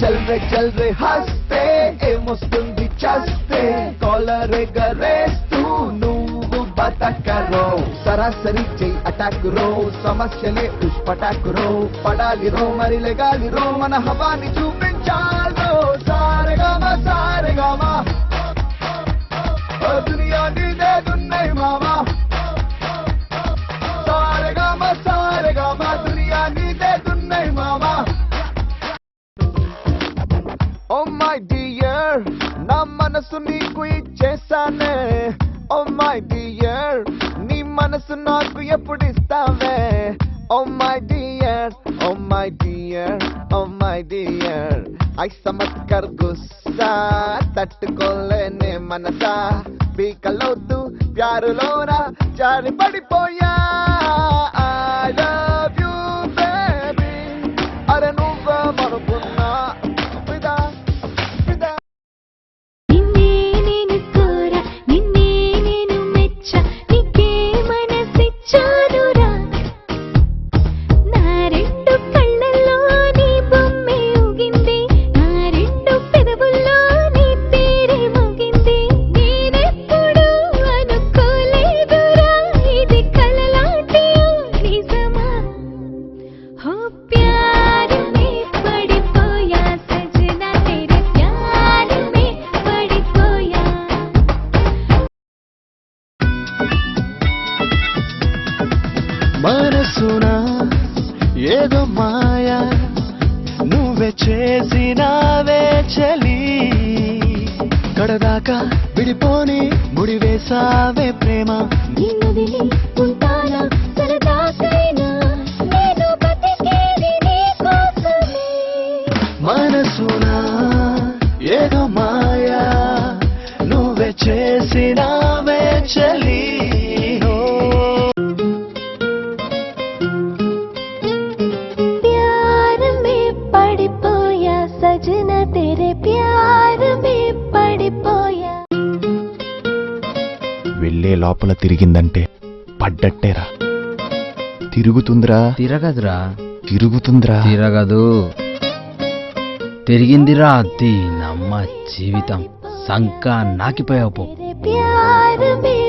చల్రే చల్రే హస్తే ఏమొస్తుంది చస్తే? కాలరే గరేస్తూ నువ్వు బతకరో. సరాసరి చెయ్యి అటాక్ రో సమస్యలే పుష్పటాక్ రో పడాలి రో మరి లెగాలి రో మన హవాని చూపించాలో మై డియర్ నా మనసు నీకు ఇచ్చేసానే ఓ oh మై డియర్ నీ మనసు నాకు ఎప్పుడు ఇస్తావే? ఓ my dear oh my dear oh my dear I మత్ గుస్సా తట్టుకోలేనే మనసా. పీకలోతు ప్యారులోనా జారి పడిపోయా మనసున? ఏదో మాయా? నువ్వే చేసినావే చలి. కడదాకా విడిపోని ముడివేసావే ప్రేమ. ఉంటానా మనసున? ఏదో మాయా? నువ్వే చేసినావే చలి. सजना तेरे प्यार में पड़ी पोया వెళ్ళే లోపల తిరిగిందంటే పడ్డట్టేరా తిరుగుతుందిరా తిరగదురా తిరుగుతుందిరా తిరగదు తిరిగిందిరా అద్ది నమ్మ జీవితం సంక నాకిపోయావు పో तेरे प्यार में